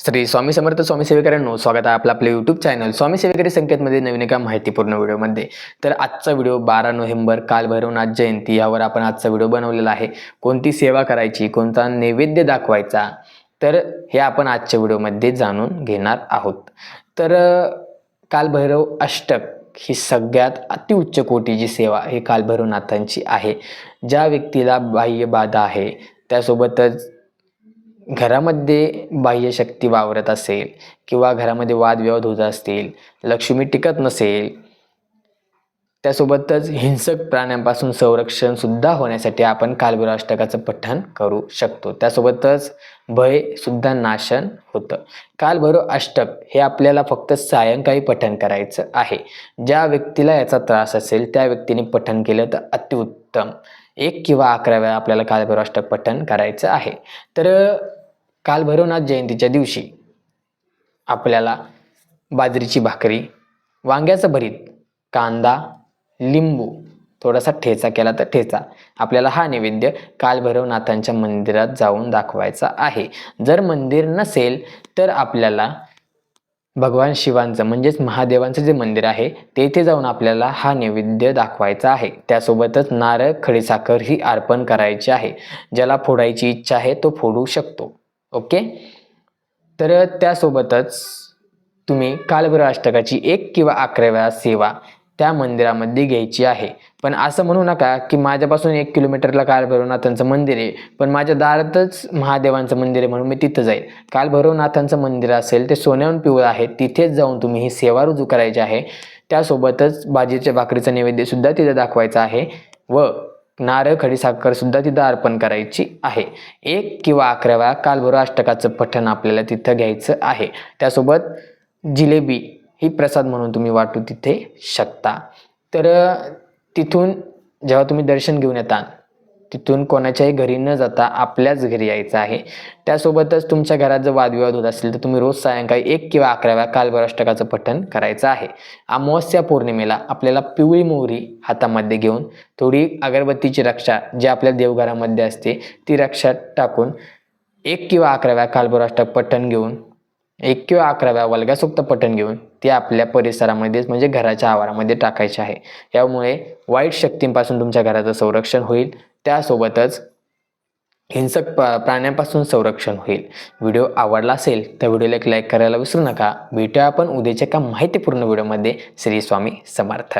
श्री स्वामी समर्थ स्वामी सेवेकरांनो स्वागत आहे आपलं आपलं यूट्यूब चॅनल स्वामी सेवेकरी संकेतमध्ये नवीन एका माहितीपूर्ण व्हिडिओमध्ये. तर आजचा व्हिडिओ बारा नोव्हेंबर काल भैरवनाथ जयंती यावर आपण आजचा व्हिडिओ बनवलेला आहे. कोणती सेवा करायची कोणता नैवेद्य दाखवायचा तर हे आपण आजच्या व्हिडिओमध्ये जाणून घेणार आहोत. तर कालभैरव अष्टक ही सगळ्यात अतिउच्च कोटीची सेवा ही कालभैरवनाथांची आहे. ज्या व्यक्तीला बाह्य बाधा आहे त्यासोबतच घरामध्ये बाह्यशक्ती वावरत असेल किंवा घरामध्ये वादविवाद होत असतील लक्ष्मी टिकत नसेल त्यासोबतच हिंसक प्राण्यांपासून संरक्षण सुद्धा होण्यासाठी आपण कालभैरवाष्टकाचं पठण करू शकतो. त्यासोबतच भय सुद्धा नाशन होतं. कालभैरव अष्टक हे आपल्याला फक्त सायंकाळी पठण करायचं आहे. ज्या व्यक्तीला याचा त्रास असेल त्या व्यक्तीने पठण केलं तर अतिउत्तम एक किंवा अकरा वेळा आपल्याला कालभैरव अष्टक पठण करायचं आहे. तर कालभैरवनाथ जयंतीच्या दिवशी आपल्याला बाजरीची भाकरी वांग्याचं भरीत कांदा लिंबू थोडासा ठेचा केला तर ठेचा. आपल्याला हा नैवेद्य कालभैरवनाथांच्या मंदिरात जाऊन दाखवायचा आहे. जर मंदिर नसेल तर आपल्याला भगवान शिवांचं म्हणजेच महादेवांचं जे मंदिर आहे तेथे जाऊन आपल्याला हा नैवेद्य दाखवायचा आहे. त्यासोबतच नारळ खडीसाखर ही अर्पण करायची आहे. ज्याला फोडायची इच्छा आहे तो फोडू शकतो. ओके? तर त्यासोबतच तुम्ही कालभैरव अष्टकाची एक किंवा अकरा वेळा सेवा त्या मंदिरामध्ये घ्यायची आहे. पण असं म्हणू नका की माझ्यापासून एक किलोमीटरला कालभैरवनाथांचं मंदिर आहे. पण माझ्या दारातच महादेवांचं मंदिर आहे म्हणून मी तिथं जाईल. कालभैरवनाथांचं मंदिर असेल ते सोन्याहून पिवळं आहे तिथेच जाऊन तुम्ही ही सेवा रुजू करायची आहे. त्यासोबतच बाजीच्या भाकरीचं नैवेद्यसुद्धा तिथं दाखवायचं आहे व नारळ खडीसाखर सुद्धा तिथं अर्पण करायची आहे. एक किंवा अकरा वेळा कालभैरव अष्टकाचं पठण आपल्याला तिथं घ्यायचं आहे. त्यासोबत जिलेबी ही प्रसाद म्हणून तुम्ही वाटू तिथे शकता. तर तिथून जेव्हा तुम्ही दर्शन घेऊन येता तिथून कोणाच्याही घरी न जाता आपल्याच घरी यायचं आहे. त्यासोबतच तुमच्या घरात जर वादविवाद होत असेल तर तुम्ही रोज सायंकाळी एक किंवा अकराव्या कालभराष्टकाचं पठण करायचं आहे. अमावस्या पौर्णिमेला आपल्याला पिवळी मोहरी हातामध्ये घेऊन थोडी अगरबत्तीची रक्षा जी आपल्या देवघरामध्ये असते ती रक्षा टाकून एक किंवा अकराव्या कालभराष्टक पठण घेऊन एक किंवा अकराव्या वेळा वल्गासुक्त पठण घेऊन ते आपल्या परिसरामध्येच म्हणजे घराच्या आवारामध्ये टाकायचे आहे. यामुळे वाईट शक्तींपासून तुमच्या घराचं संरक्षण होईल. त्यासोबतच हिंसक प- प्राण्यांपासून संरक्षण होईल. व्हिडिओ आवडला असेल तर व्हिडिओला एक लाईक करायला विसरू नका. भेटूया आपण उद्याच्या एका माहितीपूर्ण व्हिडिओमध्ये. श्री स्वामी समर्थ.